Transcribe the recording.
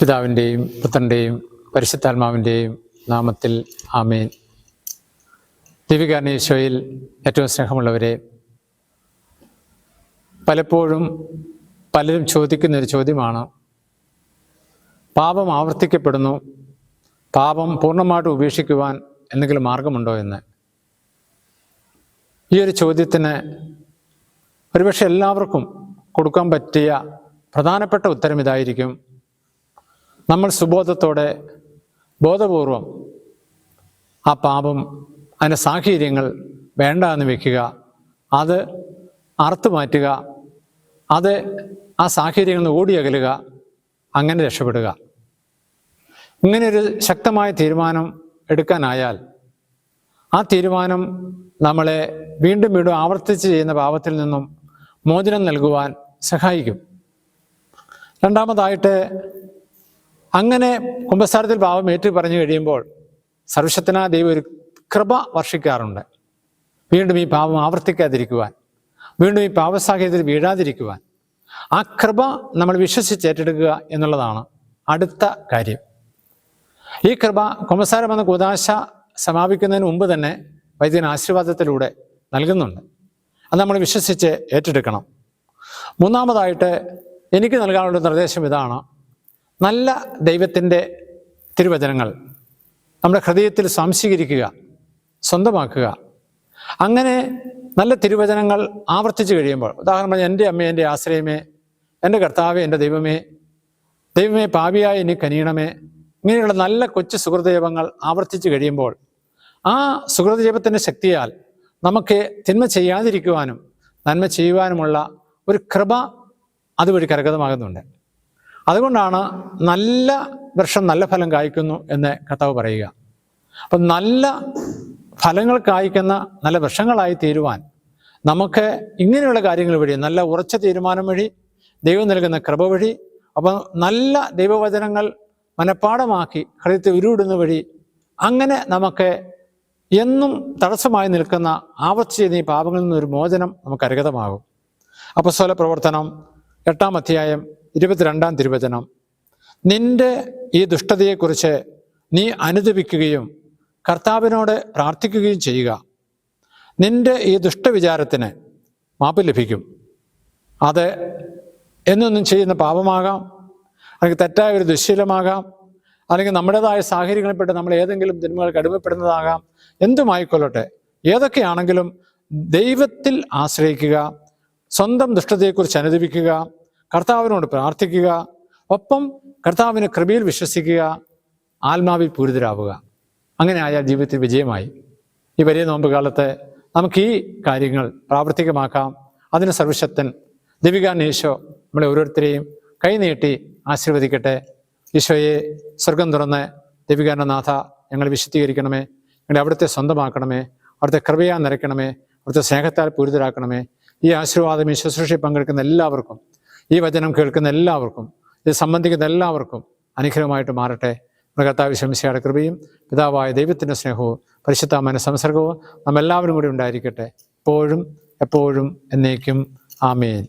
പിതാവിന്റെയും പുത്രന്റെയും പരിശുദ്ധാത്മാവിന്റെയും നാമത്തിൽ ആമേൻ. ദിവികാരണീശോയിൽ ഏറ്റവും സ്നേഹമുള്ളവരെ പലപ്പോഴും പലരും ചോദിക്കുന്നൊരു ചോദ്യമാണ് പാപം ആവർത്തിക്കപ്പെടുന്നു പാപം പൂർണമായിട്ട് ഉപേക്ഷിക്കുവാൻ എന്തെങ്കിലും മാർഗമുണ്ടോ എന്ന്? ഈ ഒരു ചോദ്യത്തിന് ഒരുപക്ഷെ എല്ലാവർക്കും കൊടുക്കാൻ പറ്റിയ പ്രധാനപ്പെട്ട ഉത്തരം ഇതായിരിക്കും നമ്മൾ സുബോധത്തോടെ ബോധപൂർവം ആ പാപം അതിന്റെ സാഹചര്യങ്ങൾ വേണ്ട എന്ന് വെക്കുക. അത് അറുത്തു മാറ്റുക. അത് ആ സാഹചര്യങ്ങളിൽ ഓടിയകലുക അങ്ങനെ രക്ഷപ്പെടുക. ഇങ്ങനെയൊരു ശക്തമായ തീരുമാനം എടുക്കാനായാൽ ആ തീരുമാനം നമ്മളെ വീണ്ടും വീണ്ടും ആവർത്തിച്ച് ചെയ്യുന്ന പാപത്തിൽ നിന്നും മോചനം നൽകുവാൻ സഹായിക്കും. രണ്ടാമതായിട്ട് അങ്ങനെ കുംഭസാരത്തിൽ പാവം ഏറ്റു പറഞ്ഞു കഴിയുമ്പോൾ സർവശക്തനാ ദൈവം ഒരു കൃപ വർഷിക്കാറുണ്ട്. വീണ്ടും ഈ പാപം ആവർത്തിക്കാതിരിക്കുവാൻ വീണ്ടും ഈ പാപസാഹചര്യത്തിൽ വീഴാതിരിക്കുവാൻ ആ കൃപ നമ്മൾ വിശ്വസിച്ച് ഏറ്റെടുക്കുക എന്നുള്ളതാണ് അടുത്ത കാര്യം. ഈ കൃപ കുമ്പസാരം എന്ന കൂതാശ സമാപിക്കുന്നതിന് മുമ്പ് തന്നെ വൈദ്യൻ ആശീർവാദത്തിലൂടെ നൽകുന്നുണ്ട്. അത് നമ്മൾ വിശ്വസിച്ച് ഏറ്റെടുക്കണം. മൂന്നാമതായിട്ട് എനിക്ക് നൽകാനുള്ള നിർദ്ദേശം ഇതാണ്. നല്ല ദൈവത്തിന്റെ തിരുവചനങ്ങൾ നമ്മുടെ ഹൃദയത്തിൽ സംശീകരിക്കുക സ്വന്തമാക്കുക. അങ്ങനെ നല്ല തിരുവചനങ്ങൾ ആവർത്തിച്ചു കഴിയുമ്പോൾ ഉദാഹരണം പറഞ്ഞാൽ എന്റെ അമ്മ എന്റെ ആശ്രയമേ എന്റെ കർത്താവേ എന്റെ ദൈവമേ ദൈവമേ പാപിയായ ഇനി കനിയണമേ ഇങ്ങനെയുള്ള നല്ല കൊച്ചു സുഹൃദൈവങ്ങൾ ആവർത്തിച്ചു കഴിയുമ്പോൾ ആ സുഹൃദൈവത്തിന്റെ ശക്തിയാൽ നമുക്ക് തിന്മ ചെയ്യാതിരിക്കുവാനും നന്മ ചെയ്യുവാനുമുള്ള ഒരു കൃപ അതുവഴി കരഗതമാകുന്നുണ്ട്. അതുകൊണ്ടാണ് നല്ല വൃക്ഷം നല്ല ഫലം കായ്ക്കുന്നു എന്ന് കർത്താവ് പറയുക. അപ്പം നല്ല ഫലങ്ങൾ കായ്ക്കുന്ന നല്ല വൃക്ഷങ്ങളായി തീരുവാൻ നമുക്ക് ഇങ്ങനെയുള്ള കാര്യങ്ങൾ വഴി നല്ല ഉറച്ച തീരുമാനം വഴി ദൈവം നൽകുന്ന കൃപ വഴി അപ്പം നല്ല ദൈവവചനങ്ങൾ മനഃപ്പാടമാക്കി ഹൃദയത്തെ ഉരുവിടുന്ന വഴി അങ്ങനെ നമുക്ക് എന്നും തടസ്സമായി നിൽക്കുന്ന ആവർത്തി ചെയ്യുന്ന പാപങ്ങളിൽ നിന്നൊരു മോചനം നമുക്ക് അരഗതമാകും അപ്പസ്വല പ്രവർത്തനം എട്ടാം അധ്യായം ഇരുപത്തിരണ്ടാം തിരുവചനം. നിന്റെ ഈ ദുഷ്ടതയെക്കുറിച്ച് നീ അനുദപിക്കുകയും കർത്താവിനോട് പ്രാർത്ഥിക്കുകയും ചെയ്യുക. നിന്റെ ഈ ദുഷ്ടവിചാരത്തിന് മാപ്പ് ലഭിക്കും. അത് എന്നൊന്നും ചെയ്യുന്ന പാപമാകാം അല്ലെങ്കിൽ തെറ്റായ ഒരു ദുശ്ശീലമാകാം അല്ലെങ്കിൽ നമ്മുടേതായ സാഹചര്യങ്ങളിൽപ്പെട്ട് നമ്മൾ ഏതെങ്കിലും തിന്മകൾക്ക് അടിമപ്പെടുന്നതാകാം. എന്തുമായിക്കൊള്ളട്ടെ? ഏതൊക്കെയാണെങ്കിലും ദൈവത്തിൽ ആശ്രയിക്കുക സ്വന്തം ദുഷ്ടതയെക്കുറിച്ച് അനുദപിക്കുക കർത്താവിനോട് പ്രാർത്ഥിക്കുക. ഒപ്പം കർത്താവിന് കൃപയിൽ വിശ്വസിക്കുക. ആത്മാവിൽ പൂരിതരാവുക. അങ്ങനെ ആയാൽ ജീവിതത്തിൽ വിജയമായി. ഈ വലിയ നോമ്പ് കാലത്ത് നമുക്ക് ഈ കാര്യങ്ങൾ പ്രാവർത്തികമാക്കാം. അതിന് സർവശക്തൻ ദിവികാനീശോ നമ്മളെ ഓരോരുത്തരെയും കൈനീട്ടി ആശീർവദിക്കട്ടെ. ഈശോയെ സ്വർഗം തുറന്ന് ദിവികാനനാഥ ഞങ്ങൾ വിശുദ്ധീകരിക്കണമേ. ഞങ്ങളെ അവിടുത്തെ സ്വന്തമാക്കണമേ. അവിടുത്തെ കൃപയാ നിറയ്ക്കണമേ. അവിടുത്തെ സ്നേഹത്താൽ പൂരിതരാക്കണമേ. ഈ ആശീർവാദം ഈ ശുശ്രൂഷയിൽ പങ്കെടുക്കുന്ന എല്ലാവർക്കും ഈ വചനം കേൾക്കുന്ന എല്ലാവർക്കും ഇത് സംബന്ധിക്കുന്ന എല്ലാവർക്കും അനുഗ്രഹമായിട്ട് മാറട്ടെ. മൃഗത്താ വിശംസയുടെ കൃപയും പിതാവായ ദൈവത്തിന്റെ സ്നേഹവും പരിശുദ്ധാമന സംസർഗവും നമ്മെല്ലാവരും കൂടി ഉണ്ടായിരിക്കട്ടെ. എപ്പോഴും എപ്പോഴും എന്നേക്കും. ആമേൻ.